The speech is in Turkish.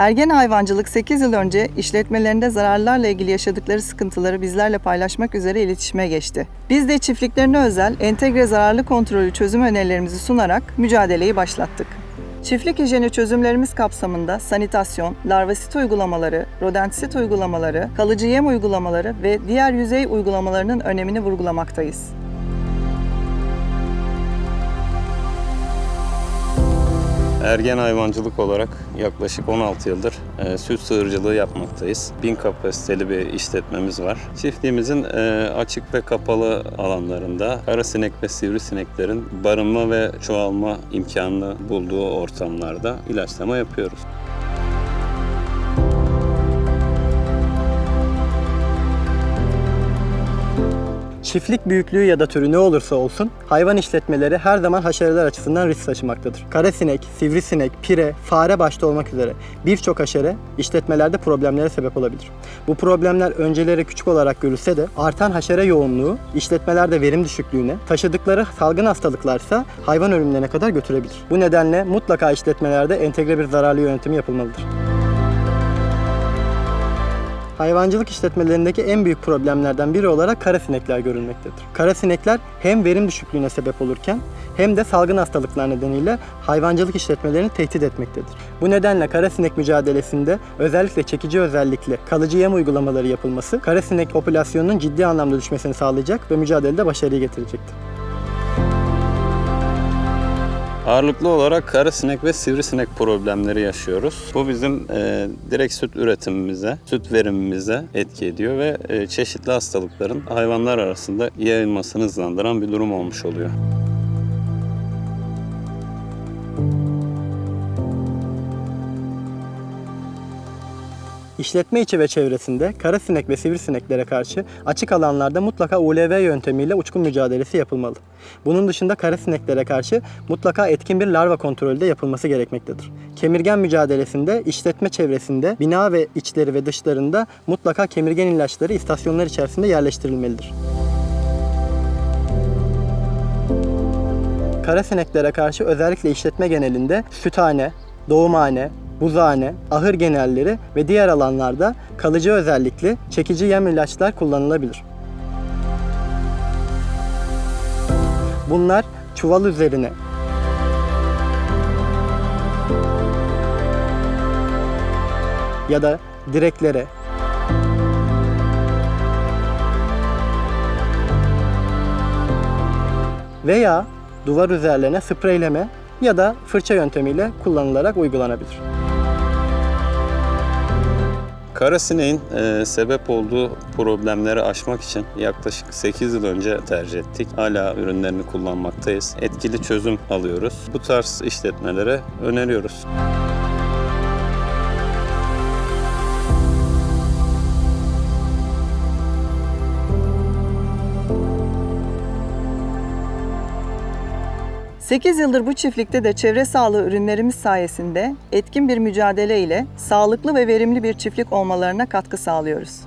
Ergen Hayvancılık 8 yıl önce işletmelerinde zararlarla ilgili yaşadıkları sıkıntıları bizlerle paylaşmak üzere iletişime geçti. Biz de çiftliklerine özel entegre zararlı kontrolü çözüm önerilerimizi sunarak mücadeleyi başlattık. Çiftlik hijyeni çözümlerimiz kapsamında sanitasyon, larvasit uygulamaları, rodentit uygulamaları, kalıcı yem uygulamaları ve diğer yüzey uygulamalarının önemini vurgulamaktayız. Ergen hayvancılık olarak yaklaşık 16 yıldır e, süt sığırcılığı yapmaktayız. 1000 kapasiteli bir işletmemiz var. Çiftliğimizin e, açık ve kapalı alanlarında karasinek ve sivrisineklerin barınma ve çoğalma imkanını bulduğu ortamlarda ilaçlama yapıyoruz. Çiftlik büyüklüğü ya da türü ne olursa olsun hayvan işletmeleri her zaman haşereler açısından risk taşımaktadır. Karasinek, sivrisinek, pire, fare başta olmak üzere birçok haşere işletmelerde problemlere sebep olabilir. Bu problemler önceleri küçük olarak görülse de artan haşere yoğunluğu işletmelerde verim düşüklüğüne, taşıdıkları salgın hastalıklarsa hayvan ölümlerine kadar götürebilir. Bu nedenle mutlaka işletmelerde entegre bir zararlı yönetimi yapılmalıdır. Hayvancılık işletmelerindeki en büyük problemlerden biri olarak kara sinekler görülmektedir. Kara sinekler hem verim düşüklüğüne sebep olurken hem de salgın hastalıklar nedeniyle hayvancılık işletmelerini tehdit etmektedir. Bu nedenle kara sinek mücadelesinde özellikle çekici özellikle kalıcı yem uygulamaları yapılması kara sinek popülasyonunun ciddi anlamda düşmesini sağlayacak ve mücadelede başarıyı getirecektir. Ağırlıklı olarak karasinek ve sivrisinek problemleri yaşıyoruz. Bu bizim e, direkt süt üretimimize, süt verimimize etki ediyor ve e, çeşitli hastalıkların hayvanlar arasında yayılmasını hızlandıran bir durum olmuş oluyor. İşletme içi ve çevresinde kara sinek ve sivrisineklere karşı açık alanlarda mutlaka ULV yöntemiyle uçkun mücadelesi yapılmalı. Bunun dışında kara sineklere karşı mutlaka etkin bir larva kontrolü de yapılması gerekmektedir. Kemirgen mücadelesinde işletme çevresinde bina ve içleri ve dışlarında mutlaka kemirgen ilaçları istasyonlar içerisinde yerleştirilmelidir. Kara sineklere karşı özellikle işletme genelinde süthane, doğumhane, buzhane, ahır genelleri ve diğer alanlarda kalıcı özellikli çekici yem ilaçlar kullanılabilir. Bunlar çuval üzerine ya da direklere veya duvar üzerlerine spreyleme ya da fırça yöntemiyle kullanılarak uygulanabilir. Karasineğin e, sebep olduğu problemleri aşmak için yaklaşık 8 yıl önce tercih ettik. Hala ürünlerini kullanmaktayız. Etkili çözüm alıyoruz. Bu tarz işletmelere öneriyoruz. Sekiz yıldır bu çiftlikte de çevre sağlığı ürünlerimiz sayesinde etkin bir mücadele ile sağlıklı ve verimli bir çiftlik olmalarına katkı sağlıyoruz.